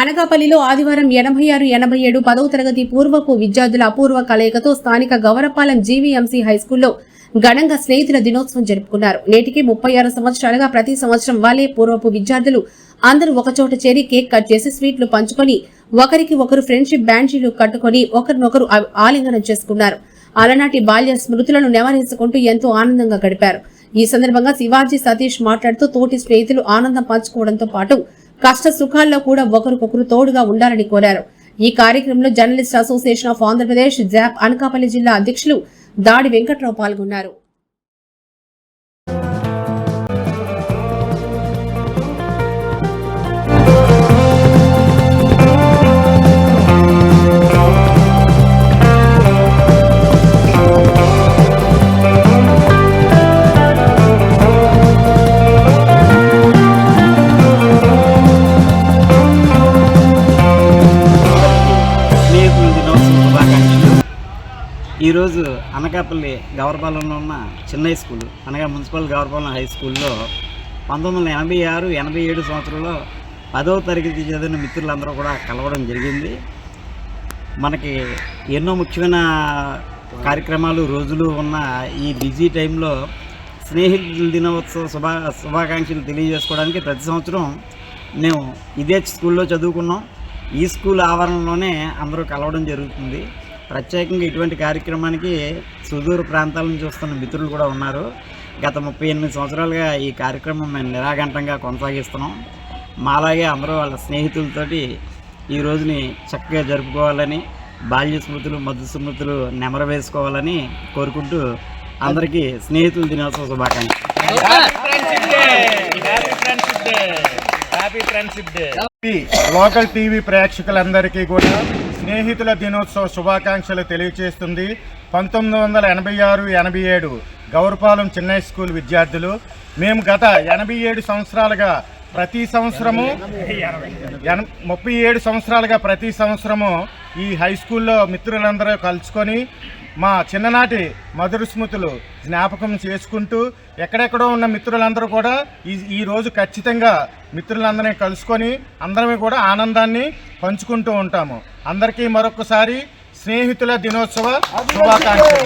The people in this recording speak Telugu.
అనకాపల్లిలో ఆదివారం ఎనభై ఆరు ఎనభై ఏడు పదవ తరగతి పూర్వపు విద్యార్థుల అపూర్వ కలయికతో స్థానిక గౌరపాలెం జీవీఎంసీ హైస్కూల్లో ఘనంగా స్నేహితుల దినోత్సవం జరుపుకున్నారు. నేటికి ముప్పై ఆరు సంవత్సరాలుగా ప్రతి సంవత్సరం వాలే పూర్వపు విద్యార్థులు అందరూ ఒకచోట చేరి కేక్ కట్ చేసి స్వీట్లు పంచుకొని ఒకరికి ఒకరు ఫ్రెండ్షిప్ బ్యాండ్జీలు కట్టుకొని ఒకరినొకరు ఆలింగనం చేసుకున్నారు. అలనాటి బాల్య స్మృతులను నెమరేసుకుంటూ ఎంతో ఆనందంగా గడిపారు. ఈ సందర్భంగా శివాజీ సతీష్ మాట్లాడుతూ తోటి స్నేహితులు ఆనందం పంచుకోవడంతో పాటు కష్ట సుఖాల్లో కూడా ఒకరికొకరు తోడుగా ఉండాలని కోరారు. ఈ కార్యక్రమంలో journalist association of Andhra Pradesh JAP Anakapalli జిల్లా అధ్యక్షులు దాడి వెంకట్రావు పాల్గొన్నారు. ఈరోజు అనకాపల్లి గవర్పాలెంలో ఉన్న చిన్న హై స్కూల్ అనగా మున్సిపల్ గౌరపాలెం హై స్కూల్లో పంతొమ్మిది వందల ఎనభై ఆరు ఎనభై ఏడు సంవత్సరంలో పదవ తరగతి చదివిన మిత్రులందరూ కూడా కలవడం జరిగింది. మనకి ఎన్నో ముఖ్యమైన కార్యక్రమాలు రోజులు ఉన్న ఈ బిజీ టైంలో స్నేహితుల దినోత్సవ శుభా శుభాకాంక్షలు తెలియజేసుకోవడానికి ప్రతి సంవత్సరం మేము ఇదే స్కూల్లో చదువుకున్నాం. ఈ స్కూల్ ఆవరణలోనే అందరూ కలవడం జరుగుతుంది. ప్రత్యేకంగా ఇటువంటి కార్యక్రమానికి సుదూర ప్రాంతాల నుంచి వస్తున్న మిత్రులు కూడా ఉన్నారు. గత ముప్పై ఎనిమిది సంవత్సరాలుగా ఈ కార్యక్రమం మేము నిరాఘంటంగా కొనసాగిస్తున్నాం. మాలాగే అందరూ వాళ్ళ స్నేహితులతోటి ఈ రోజుని చక్కగా జరుపుకోవాలని బాల్య స్మృతులు మధు స్మృతులు నెమర వేసుకోవాలని కోరుకుంటూ అందరికీ స్నేహితుల దినోత్సవ శుభాకాంక్షలు. లోకల్ టీవీ ప్రేక్షకులందరికీ కూడా స్నేహితుల దినోత్సవ శుభాకాంక్షలు తెలియజేస్తుంది పంతొమ్మిది వందల ఎనభై ఆరు ఎనభై ఏడు గౌరపాలెం చిన్నై స్కూల్ విద్యార్థులు. మేము గత ఎనభై ఏడు సంవత్సరాలుగా ప్రతి సంవత్సరము ముప్పై ఏడు సంవత్సరాలుగా ప్రతి సంవత్సరము ఈ హై స్కూల్లో మిత్రులందరూ కలుసుకొని మా చిన్ననాటి మధుర స్మృతులు జ్ఞాపకం చేసుకుంటూ ఎక్కడెక్కడో ఉన్న మిత్రులందరూ కూడా ఈ ఈ రోజు ఖచ్చితంగా మిత్రులందరినీ కలుసుకొని అందరం కూడా ఆనందాన్ని పంచుకుంటూ ఉంటాము. అందరికీ మరొకసారి స్నేహితుల దినోత్సవ శుభాకాంక్షలు.